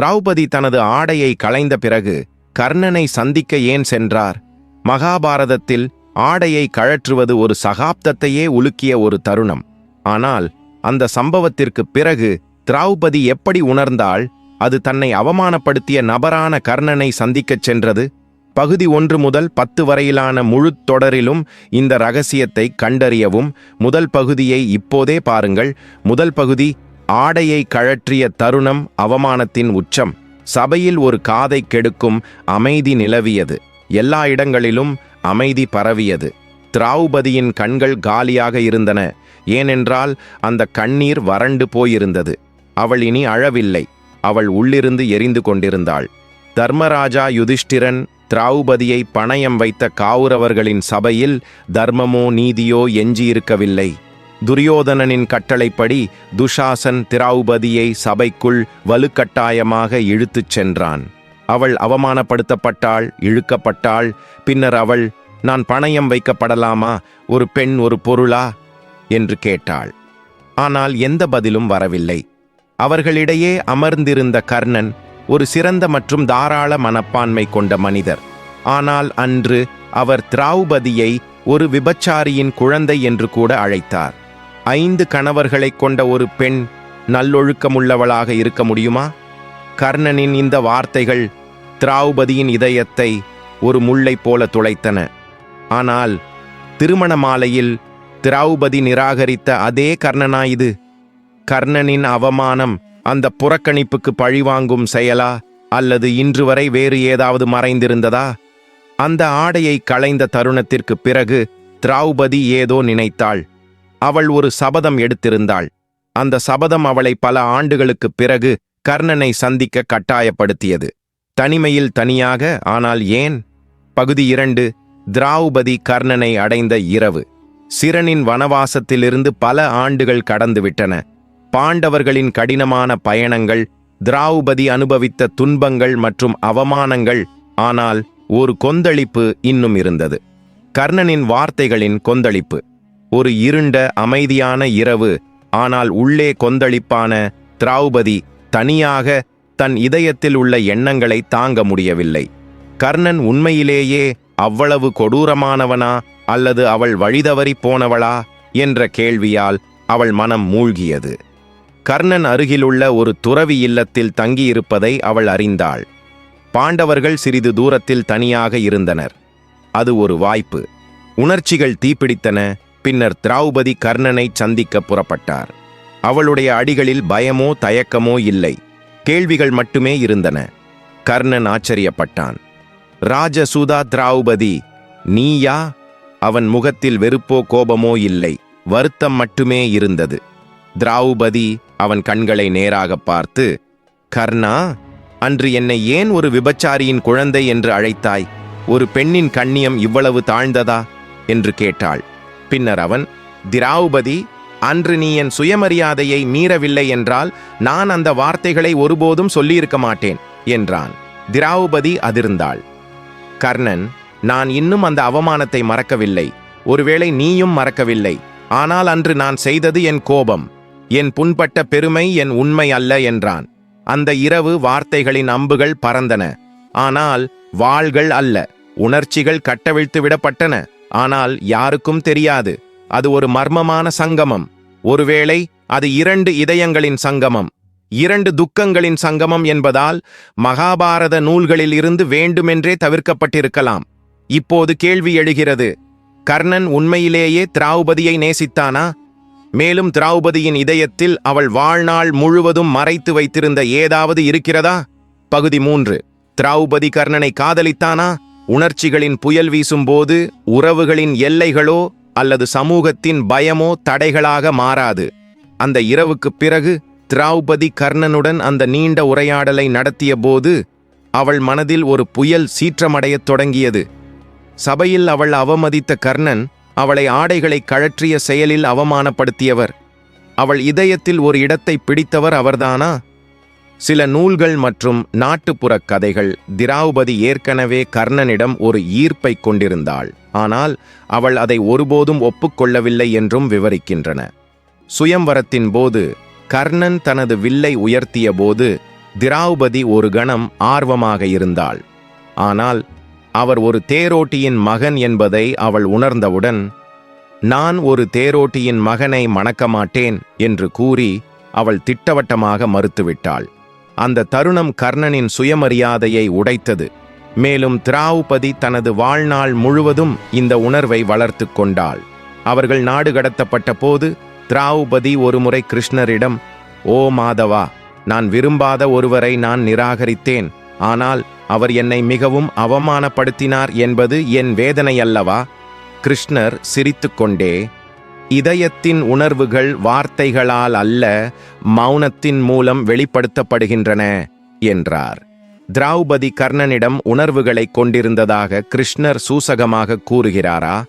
திரௌபதி தனது ஆடையை களைந்த பிறகு கர்ணனை சந்திக்க ஏன் சென்றார்? மகாபாரதத்தில் ஆடையை கழற்றுவது ஒரு சகாப்தத்தையே உலுக்கிய ஒரு தருணம். ஆனால் அந்த சம்பவத்திற்குப் பிறகு திரௌபதி எப்படி உணர்ந்தால் அது தன்னை அவமானப்படுத்திய நபரான கர்ணனை சந்திக்கச் சென்றது? பகுதி ஒன்று முதல் பத்து வரையிலான முழுத் தொடரிலும் இந்த ரகசியத்தை கண்டறியவும் முதல் பகுதியை இப்போதே பாருங்கள். முதல் பகுதி ஆடையை கழற்றிய தருணம் அவமானத்தின் உச்சம். சபையில் ஒரு காதை கெடுக்கும் அமைதி நிலவியது. எல்லா இடங்களிலும் அமைதி பரவியது. திராவுபதியின் கண்கள் காலியாக இருந்தன. ஏனென்றால் அந்த கண்ணீர் வறண்டு போயிருந்தது. அவள் இனி அழவில்லை. அவள் உள்ளிருந்து எரிந்து கொண்டிருந்தாள். தர்மராஜா யுதிஷ்டிரன் திராவுபதியை பணயம் வைத்த காவுரவர்களின் சபையில் தர்மமோ நீதியோ எஞ்சியிருக்கவில்லை. துரியோதனனின் கட்டளைப்படி துஷாசன் திராவுபதியை சபைக்குள் வலுக்கட்டாயமாக இழுத்துச் சென்றான். அவள் அவமானப்படுத்தப்பட்டாள் இழுக்கப்பட்டாள். பின்னர் அவள் நான் பணயம் வைக்கப்படலாமா? ஒரு பெண் ஒரு பொருளா? என்று கேட்டாள். ஆனால் எந்த பதிலும் வரவில்லை. அவர்களிடையே அமர்ந்திருந்த கர்ணன் ஒரு சிறந்த மற்றும் தாராள மனப்பான்மை கொண்ட மனிதர். ஆனால் அன்று அவர் திராவுபதியை ஒரு விபச்சாரியின் குழந்தை என்று கூட அழைத்தார். ஐந்து கணவர்களைக் கொண்ட ஒரு பெண் நல்லொழுக்கமுள்ளவளாக இருக்க முடியுமா? கர்ணனின் இந்த வார்த்தைகள் திராவுபதியின் இதயத்தை ஒரு முள்ளைப் போல துளைத்தன. ஆனால் திருமண மாலையில் திரௌபதி நிராகரித்த அதே கர்ணனா இது? கர்ணனின் அவமானம் அந்த புறக்கணிப்புக்கு பழிவாங்கும் செயலா? அல்லது இன்று வரை வேறு ஏதாவது மறைந்திருந்ததா? அந்த ஆடையை களைந்த தருணத்திற்கு பிறகு திராவுபதி ஏதோ நினைத்தாள். அவள் ஒரு சபதம் எடுத்திருந்தாள். அந்த சபதம் அவளை பல ஆண்டுகளுக்குப் பிறகு கர்ணனை சந்திக்க கட்டாயப்படுத்தியது. தனிமையில் தனியாக ஆனால் ஏன்? பகுதி இரண்டு திராவுபதி கர்ணனை அடைந்த இரவு. சிரனின் வனவாசத்திலிருந்து பல ஆண்டுகள் கடந்துவிட்டன. பாண்டவர்களின் கடினமான பயணங்கள் திராவுபதி அனுபவித்த துன்பங்கள் மற்றும் அவமானங்கள் ஆனால் ஒரு கொந்தளிப்பு இன்னும் இருந்தது. கர்ணனின் வார்த்தைகளின் கொந்தளிப்பு. ஒரு இருண்ட அமைதியான இரவு ஆனால் உள்ளே கொந்தளிப்பான திராவுபதி தனியாக தன் இதயத்தில் உள்ள எண்ணங்களை தாங்க முடியவில்லை. கர்ணன் உண்மையிலேயே அவ்வளவு கொடூரமானவனா அல்லது அவள் வழிதவறி போனவளா என்ற கேள்வியால் அவள் மனம் மூழ்கியது. கர்ணன் அருகிலுள்ள ஒரு துறவி இல்லத்தில் தங்கியிருப்பதை அவள் அறிந்தாள். பாண்டவர்கள் சிறிது தூரத்தில் தனியாக இருந்தனர். அது ஒரு வாய்ப்பு. உணர்ச்சிகள் தீப்பிடித்தன. பின்னர் திரௌபதி கர்ணனை சந்திக்க புறப்பட்டார். அவளுடைய அடிகளில் பயமோ தயக்கமோ இல்லை. கேள்விகள் மட்டுமே இருந்தன. கர்ணன் ஆச்சரியப்பட்டான். ராஜசுதா திரௌபதி நீயா அவன் முகத்தில் வெறுப்போ கோபமோ இல்லை. வருத்தம் மட்டுமே இருந்தது. திரௌபதி அவன் கண்களை நேராக பார்த்து கர்ணா அன்று என்னை ஏன் ஒரு விபச்சாரியின் குழந்தை என்று அழைத்தாய்? ஒரு பெண்ணின் கண்ணியம் இவ்வளவு தாழ்ந்ததா என்று கேட்டாள். பின்னர் அவன் திராவுபதி அன்று நீ என் சுயமரியாதையை மீறவில்லை என்றால் நான் அந்த வார்த்தைகளை ஒருபோதும் சொல்லியிருக்க மாட்டேன் என்றான். திராவுபதி அதிர்ந்தாள். கர்ணன் நான் இன்னும் அந்த அவமானத்தை மறக்கவில்லை. ஒருவேளை நீயும் மறக்கவில்லை. ஆனால் அன்று நான் செய்தது என் கோபம். என் புண்பட்ட பெருமை என் உண்மை அல்ல என்றான். அந்த இரவு வார்த்தைகளின் அம்புகள் பறந்தன. ஆனால் வாள்கள் அல்ல. உணர்ச்சிகள் கட்டவிழ்த்து விடப்பட்டன. ஆனால் யாருக்கும் தெரியாது. அது ஒரு மர்மமான சங்கமம். ஒருவேளை அது இரண்டு இதயங்களின் சங்கமம். இரண்டு துக்கங்களின் சங்கமம் என்பதால் மகாபாரத நூல்களில் இருந்து வேண்டுமென்றே தவிர்க்கப்பட்டிருக்கலாம். இப்போது கேள்வி எழுகிறது. கர்ணன் உண்மையிலேயே திராவுபதியை நேசித்தானா? மேலும் திராவுபதியின் இதயத்தில் அவள் வாழ்நாள் முழுவதும் மறைத்து வைத்திருந்த ஏதாவது இருக்கிறதா? பகுதி மூன்று. திராவுபதி கர்ணனை காதலித்தானா? உணர்ச்சிகளின் புயல் வீசும்போது உறவுகளின் எல்லைகளோ அல்லது சமூகத்தின் பயமோ தடைகளாக மாறாது. அந்த இரவுக்குப் பிறகு திரௌபதி கர்ணனுடன் அந்த நீண்ட உரையாடலை நடத்திய போது அவள் மனதில் ஒரு புயல் சீற்றமடையத் தொடங்கியது. சபையில் அவள் அவமதித்த கர்ணன் அவளை ஆடைகளை கழற்றிய செயலில் அவமானப்படுத்தியவர். அவள் இதயத்தில் ஒரு இடத்தை பிடித்தவர் அவர்தானா? சில நூல்கள் மற்றும் நாட்டுப்புறக் கதைகள் திராவுபதி ஏற்கனவே கர்ணனிடம் ஒரு ஈர்ப்பை கொண்டிருந்தாள். ஆனால் அவள் அதை ஒருபோதும் ஒப்புக்கொள்ளவில்லை என்றும் விவரிக்கின்றன. சுயம்வரத்தின் போது கர்ணன் தனது வில்லை உயர்த்திய போது திராவுபதி ஒரு கணம் ஆர்வமாக இருந்தாள். ஆனால் அவர் ஒரு தேரோட்டியின் மகன் என்பதை அவள் உணர்ந்தவுடன் நான் ஒரு தேரோட்டியின் மகனை மணக்க மாட்டேன் என்று கூறி அவள் திட்டவட்டமாக மறுத்துவிட்டாள். அந்த தருணம் கர்ணனின் சுயமரியாதையை உடைத்தது. மேலும் திராவுபதி தனது வாழ்நாள் முழுவதும் இந்த உணர்வை வளர்த்து கொண்டாள். அவர்கள் நாடு கடத்தப்பட்ட போது திராவுபதி ஒருமுறை கிருஷ்ணரிடம் ஓ மாதவா நான் விரும்பாத ஒருவரை நான் நிராகரித்தேன். ஆனால் அவர் என்னை மிகவும் அவமானப்படுத்தினார் என்பது என் வேதனையல்லவா? கிருஷ்ணர் சிரித்துக்கொண்டே இதயத்தின் உணர்வுகள் வார்த்தைகளால் அல்ல மௌனத்தின் மூலம் வெளிப்படுத்தப்படுகின்றன என்றார். திரௌபதி கர்ணனிடம் உணர்வுகளை கொண்டிருந்ததாக கிருஷ்ணர் சூசகமாக கூறுகிறாரா?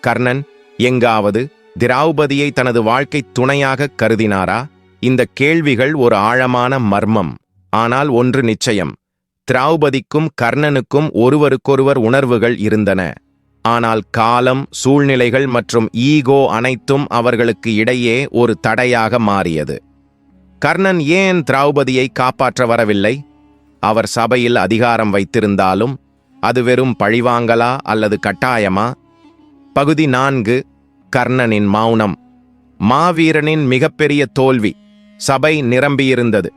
கர்ணன் எங்காவது திராவுபதியை தனது வாழ்க்கை துணையாக கருதினாரா? இந்த கேள்விகள் ஒரு ஆழமான மர்மம். ஆனால் ஒன்று நிச்சயம். திராவுபதிக்கும் கர்ணனுக்கும் ஒருவருக்கொருவர் உணர்வுகள் இருந்தன. ஆனால் காலம் சூழ்நிலைகள் மற்றும் ஈகோ அனைத்தும் அவர்களுக்கு இடையே ஒரு தடையாக மாறியது. கர்ணன் ஏன் திரௌபதியை காப்பாற்ற வரவில்லை? அவர் சபையில் அதிகாரம் வைத்திருந்தாலும் அது வெறும் பழிவாங்கலா அல்லது கட்டாயமா? பகுதி நான்கு கர்ணனின் மௌனம். மாவீரனின் மிகப்பெரிய தோல்வி. சபை நிரம்பியிருந்தது.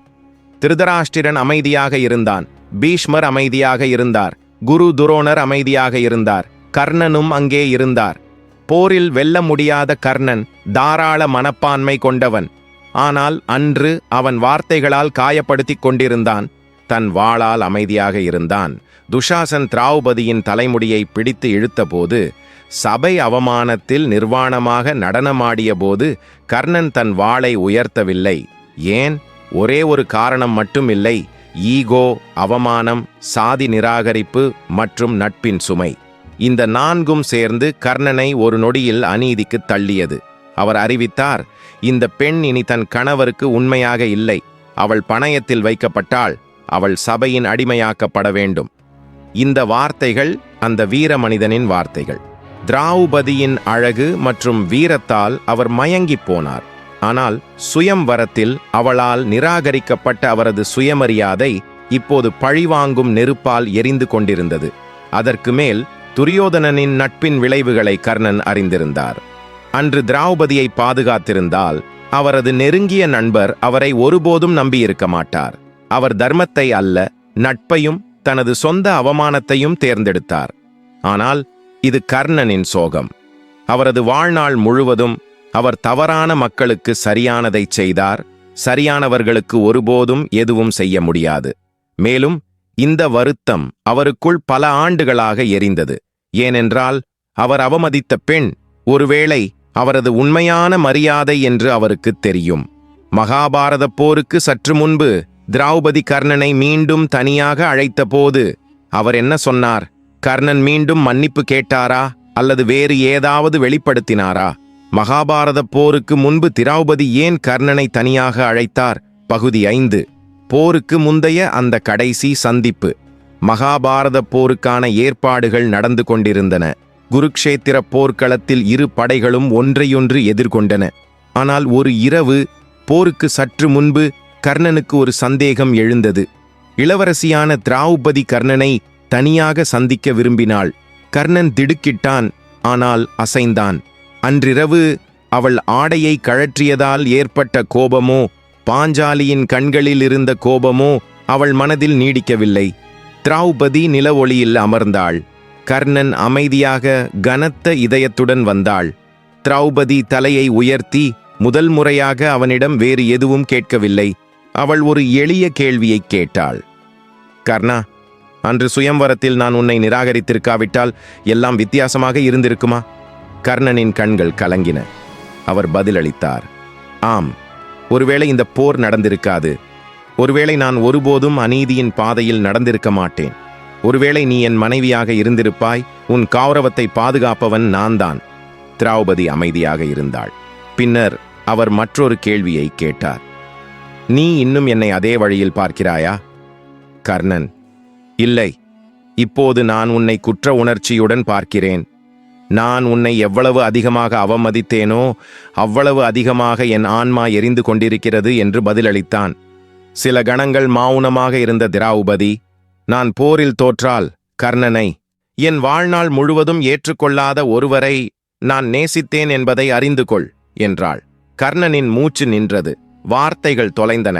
திருதராஷ்டிரன் அமைதியாக இருந்தான். பீஷ்மர் அமைதியாக இருந்தார். குரு துரோணர் அமைதியாக இருந்தார். கர்ணனும் அங்கே இருந்தார். போரில் வெல்ல முடியாத கர்ணன் தாராள மனப்பான்மை கொண்டவன். ஆனால் அன்று அவன் வார்த்தைகளால் காயப்படுத்திக் கொண்டிருந்தான். தன் வாளால் அமைதியாக இருந்தான். துஷாசன் திராவுபதியின் தலைமுடியை பிடித்து இழுத்தபோது சபை அவமானத்தில் நிர்வாணமாக நடனமாடிய போது கர்ணன் தன் வாளை உயர்த்தவில்லை. ஏன்? ஒரே ஒரு காரணம் மட்டும் இல்லை ஈகோ அவமானம் சாதி நிராகரிப்பு மற்றும் நட்பின் சுமை. இந்த நான்கும் சேர்ந்து கர்ணனை ஒரு நொடியில் அநீதிக்கு தள்ளியது. அவர் அறிவித்தார் இந்த பெண் இனி தன் கணவருக்கு உண்மையாக இல்லை. அவள் பணயத்தில் வைக்கப்பட்டால் அவள் சபையின் அடிமையாக்கப்பட வேண்டும். இந்த வார்த்தைகள் அந்த வீர மனிதனின் வார்த்தைகள். திராவுபதியின் அழகு மற்றும் வீரத்தால் அவர் மயங்கிப் போனார். ஆனால் சுயம்வரத்தில் அவளால் நிராகரிக்கப்பட்ட அவரது சுயமரியாதை இப்போது பழிவாங்கும் நெருப்பால் எரிந்து கொண்டிருந்தது. அதற்கு மேல் துரியோதனனின் நட்பின் விளைவுகளை கர்ணன் அறிந்திருந்தார். அன்று திராவுபதியை பாதுகாத்திருந்தால் அவரது நெருங்கிய நண்பர் அவரை ஒருபோதும் நம்பியிருக்க மாட்டார். அவர் தர்மத்தை அல்ல நட்பையும் தனது சொந்த அவமானத்தையும் தேர்ந்தெடுத்தார். ஆனால் இது கர்ணனின் சோகம். அவரது வாழ்நாள் முழுவதும் அவர் தவறான மக்களுக்கு சரியானதை செய்தார் சரியானவர்களுக்கு ஒருபோதும் எதுவும் செய்ய முடியாது. மேலும் இந்த வருத்தம் அவருக்குள் பல ஆண்டுகளாக எரிந்தது. ஏனென்றால் அவர் அவமதித்த பெண் ஒருவேளை அவரது உண்மையான மரியாதை என்று அவருக்கு தெரியும். மகாபாரத போருக்கு சற்று முன்பு திரௌபதி கர்ணனை மீண்டும் தனியாக அழைத்தபோது அவர் என்ன சொன்னார்? கர்ணன் மீண்டும் மன்னிப்பு கேட்டாரா? அல்லது வேறு ஏதாவது வெளிப்படுத்தினாரா? மகாபாரத போருக்கு முன்பு திரௌபதி ஏன் கர்ணனை தனியாக அழைத்தார்? பகுதி ஐந்து. போருக்கு முந்தைய அந்த கடைசி சந்திப்பு. மகாபாரத போருக்கான ஏற்பாடுகள் நடந்து கொண்டிருந்தன. குருக்ஷேத்திர போர்க்களத்தில் இரு படைகளும் ஒன்றையொன்று எதிர்கொண்டன. ஆனால் ஒரு இரவு போருக்கு சற்று முன்பு கர்ணனுக்கு ஒரு சந்தேகம் எழுந்தது. இளவரசியான திராவுபதி கர்ணனை தனியாக சந்திக்க விரும்பினாள். கர்ணன் திடுக்கிட்டான் ஆனால் அசைந்தான். அன்றிரவு அவள் ஆடையை கழற்றியதால் ஏற்பட்ட கோபமோ பாஞ்சாலியின் கண்களில் இருந்த கோபமோ அவள் மனதில் நீடிக்கவில்லை. திரௌபதி நில ஒளியில் அமர்ந்தாள். கர்ணன் அமைதியாக கனத்த இதயத்துடன் வந்தாள். திரௌபதி தலையை உயர்த்தி முதல் முறையாக அவனிடம் வேறு எதுவும் கேட்கவில்லை. அவள் ஒரு எளிய கேள்வியை கேட்டாள். கர்ணா அன்று சுயம்வரத்தில் நான் உன்னை நிராகரித்திருக்காவிட்டால் எல்லாம் வித்தியாசமாக இருந்திருக்குமா? கர்ணனின் கண்கள் கலங்கின. அவர் பதிலளித்தார். ஆம் ஒருவேளை இந்த போர் நடந்திருக்காது. ஒருவேளை நான் ஒருபோதும் அநீதியின் பாதையில் நடந்திருக்க மாட்டேன். ஒருவேளை நீ என் மனைவியாக இருந்திருப்பாய் உன் கௌரவத்தை பாதுகாப்பவன் நான்தான். திராவுபதி அமைதியாக இருந்தாள். பின்னர் அவர் மற்றொரு கேள்வியை கேட்டார். நீ இன்னும் என்னை அதே வழியில் பார்க்கிறாயா? கர்ணன் இல்லை. இப்போது நான் உன்னை குற்ற உணர்ச்சியுடன் பார்க்கிறேன். நான் உன்னை எவ்வளவு அதிகமாக அவமதித்தேனோ அவ்வளவு அதிகமாக என் ஆன்மா எரிந்து கொண்டிருக்கிறது என்று பதிலளித்தான். சில கணங்கள் மௌனமாக இருந்த திராவுபதி நான் போரில் தோற்றால் கர்ணனை என் வாழ்நாள் முழுவதும் ஏற்றுக்கொள்ளாத ஒருவரை நான் நேசித்தேன் என்பதை அறிந்து கொள் என்றாள். கர்ணனின் மூச்சு நின்றது. வார்த்தைகள் தொலைந்தன.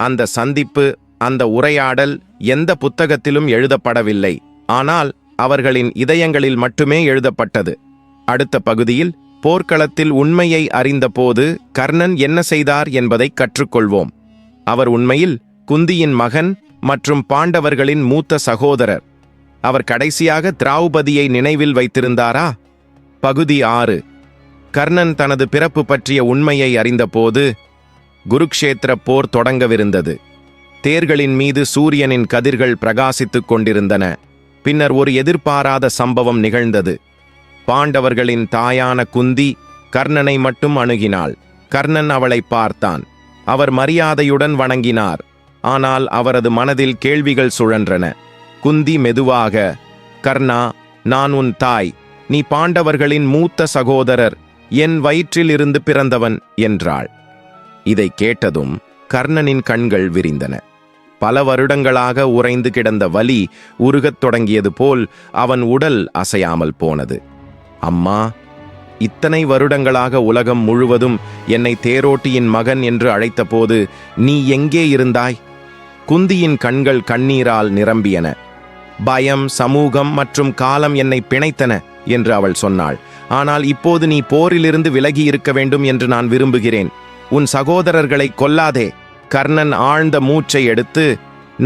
அந்த சந்திப்பு அந்த உரையாடல் எந்த புத்தகத்திலும் எழுதப்படவில்லை. ஆனால் அவர்களின் இதயங்களில் மட்டுமே எழுதப்பட்டது. அடுத்த பகுதியில் போர்க்களத்தில் உண்மையை அறிந்தபோது கர்ணன் என்ன செய்தார் என்பதை கற்றுக்கொள்வோம். அவர் உண்மையில் குந்தியின் மகன் மற்றும் பாண்டவர்களின் மூத்த சகோதரர். அவர் கடைசியாக திராவுபதியை நினைவில் வைத்திருந்தாரா? பகுதி ஆறு. கர்ணன் தனது பிறப்பு பற்றிய உண்மையை அறிந்தபோது குருக்ஷேத்திர போர் தொடங்கவிருந்தது. தேர்களின் மீது சூரியனின் கதிர்கள் பிரகாசித்துக் கொண்டிருந்தன. பின்னர் ஒரு எதிர்பாராத சம்பவம் நிகழ்ந்தது. பாண்டவர்களின் தாயான குந்தி கர்ணனை மட்டும் அணுகினாள். கர்ணன் அவளை பார்த்தான். அவர் மரியாதையுடன் வணங்கினார். ஆனால் அவரது மனதில் கேள்விகள் சுழன்றன. குந்தி மெதுவாக கர்ணா நான் உன் தாய். நீ பாண்டவர்களின் மூத்த சகோதரர். என் வயிற்றில் இருந்து பிறந்தவன் என்றாள். இதை கேட்டதும் கர்ணனின் கண்கள் விரிந்தன. பல வருடங்களாக உறைந்து கிடந்த வலி உருகத் தொடங்கியது போல் அவன் உடல் அசையாமல் போனது. அம்மா இத்தனை வருடங்களாக உலகம் முழுவதும் என்னை தேரோட்டியின் மகன் என்று அழைத்தபோது நீ எங்கே இருந்தாய்? குந்தியின் கண்கள் கண்ணீரால் நிரம்பியன. பயம் சமூகம் மற்றும் காலம் என்னை பிணைத்தன என்று அவள் சொன்னாள். ஆனால் இப்போது நீ போரிலிருந்து விலகி இருக்க வேண்டும் என்று நான் விரும்புகிறேன். உன் சகோதரர்களை கொல்லாதே. கர்ணன் ஆழ்ந்த மூச்சை எடுத்து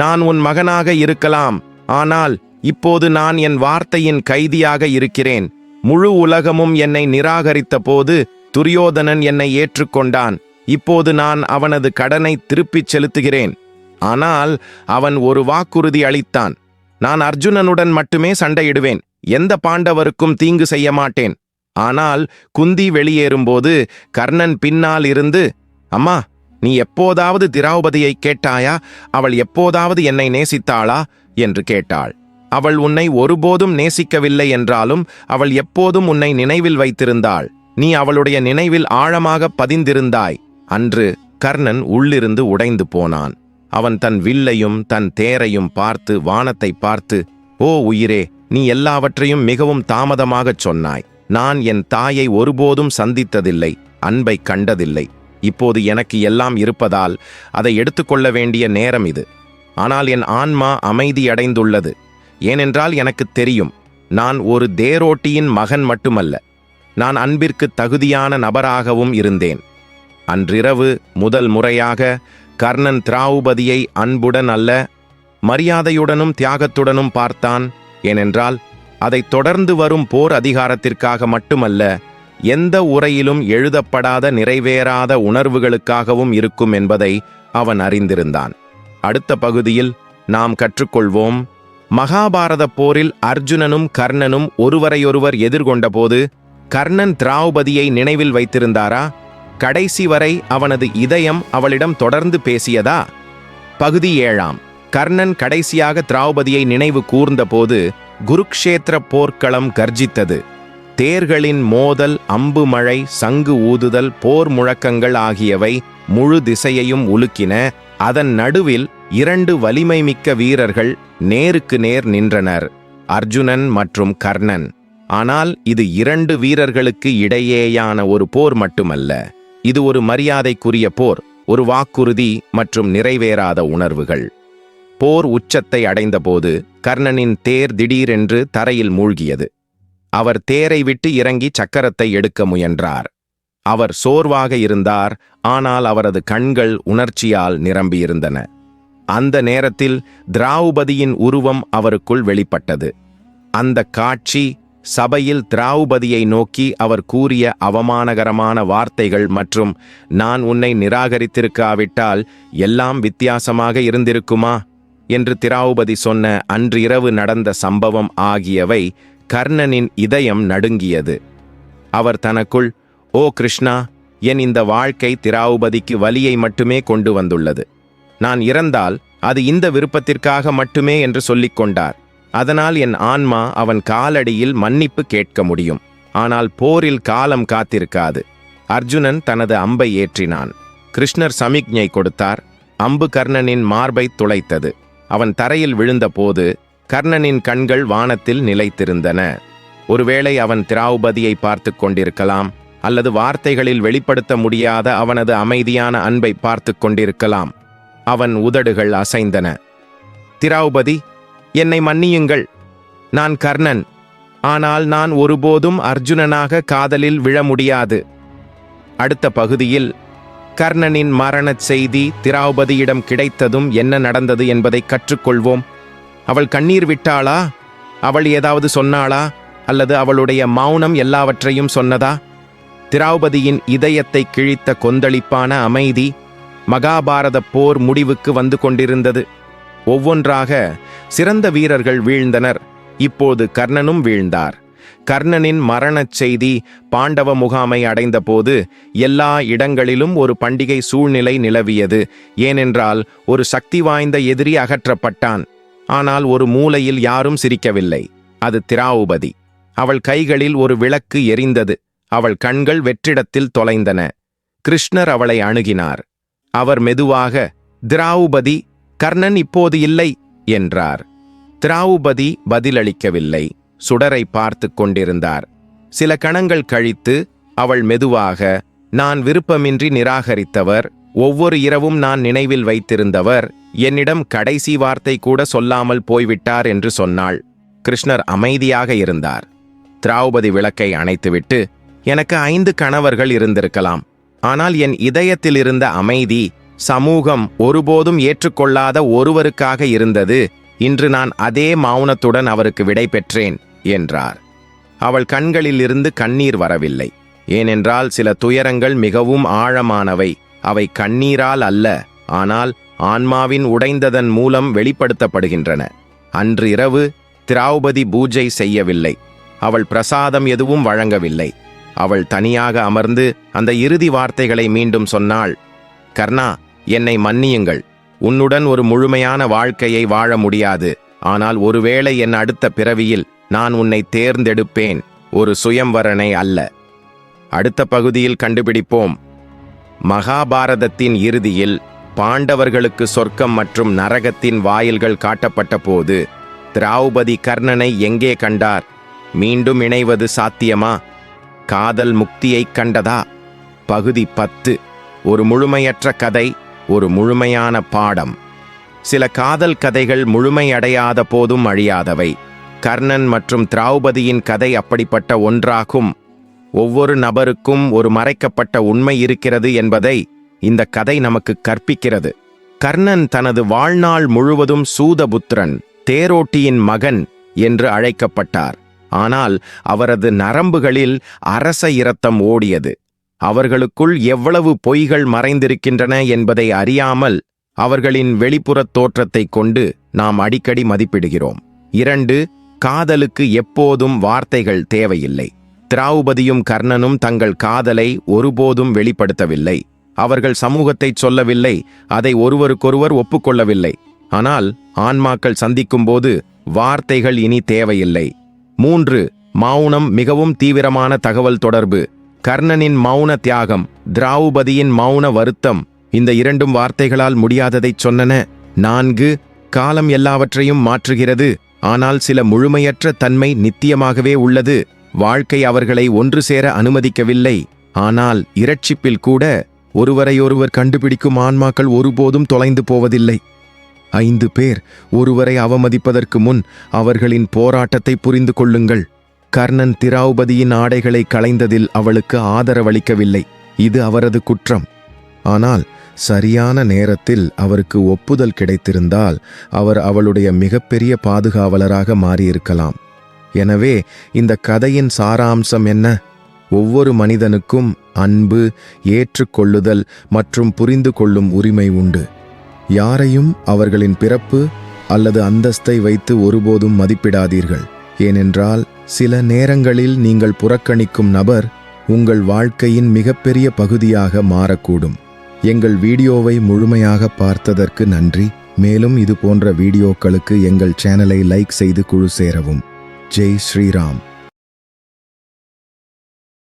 நான் உன் மகனாக இருக்கலாம். ஆனால் இப்போது நான் என் வார்த்தையின் கைதியாக இருக்கிறேன். முழு உலகமும் என்னை நிராகரித்த போது துரியோதனன் என்னை ஏற்றுக்கொண்டான். இப்போது நான் அவனது கடனை திருப்பிச் செலுத்துகிறேன். ஆனால் அவன் ஒரு வாக்குறுதி அளித்தான். நான் அர்ஜுனனுடன் மட்டுமே சண்டையிடுவேன். எந்த பாண்டவருக்கும் தீங்கு செய்ய மாட்டேன். ஆனால் குந்தி வெளியேறும்போது கர்ணன் பின்னால் இருந்து அம்மா நீ எப்போதாவது திராவுபதியை கேட்டாயா? அவள் எப்போதாவது என்னை நேசித்தாளா? என்று கேட்டாள். அவள் உன்னை ஒருபோதும் நேசிக்கவில்லை என்றாலும் அவள் எப்போதும் உன்னை நினைவில் வைத்திருந்தாள். நீ அவளுடைய நினைவில் ஆழமாக பதிந்திருந்தாய். அன்று கர்ணன் உள்ளிருந்து உடைந்து போனான். அவன் தன் வில்லையும் தன் தேரையும் பார்த்து வானத்தை பார்த்து ஓ உயிரே நீ எல்லாவற்றையும் மிகவும் தாமதமாகச் சொன்னாய். நான் என் தாயை ஒருபோதும் சந்தித்ததில்லை அன்பை கண்டதில்லை. இப்போது எனக்கு எல்லாம் இருப்பதால் அதை எடுத்துக்கொள்ள வேண்டிய நேரம் இது. ஆனால் என் ஆன்மா அமைதியடைந்துள்ளது. ஏனென்றால் எனக்கு தெரியும் நான் ஒரு தேரோட்டியின் மகன் மட்டுமல்ல நான் அன்பிற்கு தகுதியான நபராகவும் இருந்தேன். அன்றிரவு முதல் முறையாக கர்ணன் திராவுபதியை அன்புடன் அல்ல மரியாதையுடனும் தியாகத்துடனும் பார்த்தான். ஏனென்றால் அதைத் தொடர்ந்து வரும் போர் அதிகாரத்திற்காக மட்டுமல்ல எந்த உரையிலும் எழுதப்படாத நிறைவேறாத உணர்வுகளுக்காகவும் இருக்கும் என்பதை அவன் அறிந்திருந்தான். அடுத்த பகுதியில் நாம் கற்றுக்கொள்வோம். மகாபாரத போரில் அர்ஜுனனும் கர்ணனும் ஒருவரையொருவர் எதிர்கொண்டபோது கர்ணன் திராவுபதியை நினைவில் வைத்திருந்தாரா? கடைசி வரை அவனது இதயம் அவளிடம் தொடர்ந்து பேசியதா? பகுதி ஏழாம். கர்ணன் கடைசியாக திராவுபதியை நினைவு கூர்ந்தபோது குருக்ஷேத்திர போர்க்களம் கர்ஜித்தது. தேர்களின் மோதல் அம்பு மழை சங்கு ஊதுதல் போர் முழக்கங்கள் ஆகியவை முழு திசையையும் உலுக்கின அதன் நடுவில் இரண்டு வலிமை மிக்க வீரர்கள் நேருக்கு நேர் நின்றனர் அர்ஜுனன் மற்றும் கர்ணன். ஆனால் இது இரண்டு வீரர்களுக்கு இடையேயான ஒரு போர் மட்டுமல்ல. இது ஒரு மரியாதைக்குரிய போர் ஒரு வாக்குறுதி மற்றும் நிறைவேறாத உணர்வுகள். போர் உச்சத்தை அடைந்தபோது கர்ணனின் தேர் திடீரென்று தரையில் மூழ்கியது. அவர் தேரை விட்டு இறங்கி சக்கரத்தை எடுக்க முயன்றார். அவர் சோர்வாக இருந்தார் ஆனால் அவரது கண்கள் உணர்ச்சியால் நிரம்பியிருந்தன. அந்த நேரத்தில் திராவுபதியின் உருவம் அவருக்குள் வெளிப்பட்டது. அந்த காட்சி சபையில் திராவுபதியை நோக்கி அவர் கூறிய அவமானகரமான வார்த்தைகள் மற்றும் நான் உன்னை நிராகரித்திருக்காவிட்டால் எல்லாம் வித்தியாசமாக இருந்திருக்குமா? என்று திராவுபதி சொன்ன அன்று இரவு நடந்த சம்பவம் ஆகியவை கர்ணனின் இதயம் நடுங்கியது. அவர் தனக்குள் ஓ கிருஷ்ணா என் இந்த வாழ்க்கை திராவுபதிக்கு வலியை மட்டுமே கொண்டு வந்துள்ளது. நான் இறந்தால் அது இந்த விருப்பத்திற்காக மட்டுமே என்று சொல்லிக் கொண்டார். அதனால் என் ஆன்மா அவன் காலடியில் மன்னிப்பு கேட்க முடியும். ஆனால் போரில் காலம் காத்திருக்காது. அர்ஜுனன் தனது அம்பை ஏற்றினான். கிருஷ்ணர் சமிக்ஞை கொடுத்தார். அம்பு கர்ணனின் மார்பை துளைத்தது. அவன் தரையில் விழுந்தபோது கர்ணனின் கண்கள் வானத்தில் நிலைத்திருந்தன. ஒருவேளை அவன் திராவுபதியை பார்த்து கொண்டிருக்கலாம் அல்லது வார்த்தைகளில் வெளிப்படுத்த முடியாத அவனது அமைதியான அன்பை பார்த்து கொண்டிருக்கலாம். அவன் உதடுகள் அசைந்தன. திராவுபதி என்னை மன்னியுங்கள். நான் கர்ணன். ஆனால் நான் ஒருபோதும் அர்ஜுனனாக காதலில் விழ முடியாது. அடுத்த பகுதியில் கர்ணனின் மரணச் செய்தி திராவுபதியிடம் கிடைத்ததும் என்ன நடந்தது என்பதை கற்றுக்கொள்வோம். அவள் கண்ணீர் விட்டாளா? அவள் ஏதாவது சொன்னாளா? அல்லது அவளுடைய மௌனம் எல்லாவற்றையும் சொன்னதா? திராவுபதியின் இதயத்தை கிழித்த கொந்தளிப்பான அமைதி மகாபாரத போர் முடிவுக்கு வந்து கொண்டிருந்தது. ஒவ்வொன்றாக சிறந்த வீரர்கள் வீழ்ந்தனர். இப்போது கர்ணனும் வீழ்ந்தார். கர்ணனின் மரணச் செய்தி பாண்டவ முகாமை அடைந்தபோது எல்லா இடங்களிலும் ஒரு பண்டிகை சூழ்நிலை நிலவியது. ஏனென்றால் ஒரு சக்தி வாய்ந்த எதிரி அகற்றப்பட்டான். ஆனால் ஒரு மூலையில் யாரும் சிரிக்கவில்லை. அது திராவுபதி. அவள் கைகளில் ஒரு விளக்கு எரிந்தது. அவள் கண்கள் வெற்றிடத்தில் தொலைந்தன. கிருஷ்ணர் அவளை அணுகினார். அவர் மெதுவாக திராவுபதி கர்ணன் இப்போது இல்லை என்றார். திராவுபதி பதிலளிக்கவில்லை. சுடரை பார்த்து கொண்டிருந்தார். சில கணங்கள் கழித்து அவள் மெதுவாக நான் விருப்பமின்றி நிராகரித்தவர் ஒவ்வொரு இரவும் நான் நினைவில் வைத்திருந்தவர் என்னிடம் கடைசி வார்த்தை கூட சொல்லாமல் போய்விட்டார் என்று சொன்னாள். கிருஷ்ணர் அமைதியாக இருந்தார். திராவுபதி விளக்கை அணைத்துவிட்டு எனக்கு ஐந்து கணவர்கள் இருந்திருக்கலாம். ஆனால் என் இதயத்தில் இருந்த அமைதி சமூகம் ஒருபோதும் ஏற்றுக்கொள்ளாத ஒருவருக்காக இருந்தது. இன்று நான் அதே மௌனத்துடன் அவருக்கு விடை பெற்றேன் என்றார். அவள் கண்களிலிருந்து கண்ணீர் வரவில்லை. ஏனென்றால் சில துயரங்கள் மிகவும் ஆழமானவை. அவை கண்ணீரால் அல்ல ஆனால் ஆன்மாவின் உடைந்ததன் மூலம் வெளிப்படுத்தப்படுகின்றன. அன்று இரவு திராவுபதி பூஜை செய்யவில்லை. அவள் பிரசாதம் எதுவும் வழங்கவில்லை. அவள் தனியாக அமர்ந்து அந்த இறுதி வார்த்தைகளை மீண்டும் சொன்னாள். கர்ணா என்னை மன்னியுங்கள். உன்னுடன் ஒரு முழுமையான வாழ்க்கையை வாழ முடியாது. ஆனால் ஒருவேளை என் அடுத்த பிறவியில் நான் உன்னை தேர்ந்தெடுப்பேன். ஒரு சுயம்வரனை அல்ல. அடுத்த பகுதியில் கண்டுபிடிப்போம். மகாபாரதத்தின் இறுதியில் பாண்டவர்களுக்கு சொர்க்கம் மற்றும் நரகத்தின் வாயில்கள் காட்டப்பட்ட போது திராவுபதி கர்ணனை எங்கே கண்டார்? மீண்டும் இணைவது சாத்தியமா? காதல் முக்தியைக் கண்டதா? பகுதி பத்து. ஒரு முழுமையற்ற கதை ஒரு முழுமையான பாடம். சில காதல் கதைகள் முழுமையடையாத போதும் அழியாதவை. கர்ணன் மற்றும் திராவுபதியின் கதை அப்படிப்பட்ட ஒன்றாகும். ஒவ்வொரு நபருக்கும் ஒரு மறைக்கப்பட்ட உண்மை இருக்கிறது என்பதை இந்த கதை நமக்கு கற்பிக்கிறது. கர்ணன் தனது வாழ்நாள் முழுவதும் சூதபுத்திரன் தேரோட்டியின் மகன் என்று அழைக்கப்பட்டார். ஆனால் அவரது நரம்புகளில் அரச இரத்தம் ஓடியது. அவர்களுக்குள் எவ்வளவு பொய்கள் மறைந்திருக்கின்றன என்பதை அறியாமல் அவர்களின் வெளிப்புறத் தோற்றத்தைக் கொண்டு நாம் அடிக்கடி மதிப்பிடுகிறோம். இரண்டு காதலுக்கு எப்போதும் வார்த்தைகள் தேவையில்லை. திராவுபதியும் கர்ணனும் தங்கள் காதலை ஒருபோதும் வெளிப்படுத்தவில்லை. அவர்கள் சமூகத்தைச் சொல்லவில்லை அதை ஒருவருக்கொருவர் ஒப்புக்கொள்ளவில்லை. ஆனால் ஆன்மாக்கள் சந்திக்கும்போது வார்த்தைகள் இனி தேவையில்லை. மூன்று மௌனம் மிகவும் தீவிரமான தகவல் தொடர்பு. கர்ணனின் மௌன தியாகம் திராவுபதியின் மௌன வருத்தம் இந்த இரண்டும் வார்த்தைகளால் முடியாததைச் சொன்னன. நான்கு காலம் எல்லாவற்றையும் மாற்றுகிறது ஆனால் சில முழுமையற்ற தன்மை நித்தியமாகவே உள்ளது. வாழ்க்கை அவர்களை ஒன்று சேர அனுமதிக்கவில்லை. ஆனால் இரட்சிப்பில் கூட ஒருவரையொருவர் கண்டுபிடிக்கும் ஆன்மாக்கள் ஒருபோதும் தொலைந்து போவதில்லை. ஐந்து பேர் ஒருவரை அவமதிப்பதற்கு முன் அவர்களின் போராட்டத்தை புரிந்து கொள்ளுங்கள். கர்ணன் திராவுபதியின் ஆடைகளை களைந்ததில் அவளுக்கு ஆதரவளிக்கவில்லை. இது அவரது குற்றம். ஆனால் சரியான நேரத்தில் அவருக்கு ஒப்புதல் கிடைத்திருந்தால் அவர் அவளுடைய மிகப்பெரிய பாதுகாவலராக மாறியிருக்கலாம். எனவே இந்த கதையின் சாராம்சம் என்ன? ஒவ்வொரு மனிதனுக்கும் அன்பு ஏற்றுக்கொள்ளுதல் மற்றும் புரிந்து கொள்ளும் உரிமை உண்டு. யாரையும் அவர்களின் பிறப்பு அல்லது அந்தஸ்தை வைத்து ஒருபோதும் மதிப்பிடாதீர்கள். ஏனென்றால் சில நேரங்களில் நீங்கள் புறக்கணிக்கும் நபர் உங்கள் வாழ்க்கையின் மிகப்பெரிய பகுதியாக மாறக்கூடும். எங்கள் வீடியோவை முழுமையாக பார்த்ததற்கு நன்றி. மேலும் இது போன்ற வீடியோக்களுக்கு எங்கள் சேனலை லைக் செய்து குழு சேரவும். ஜெய் ஸ்ரீராம்.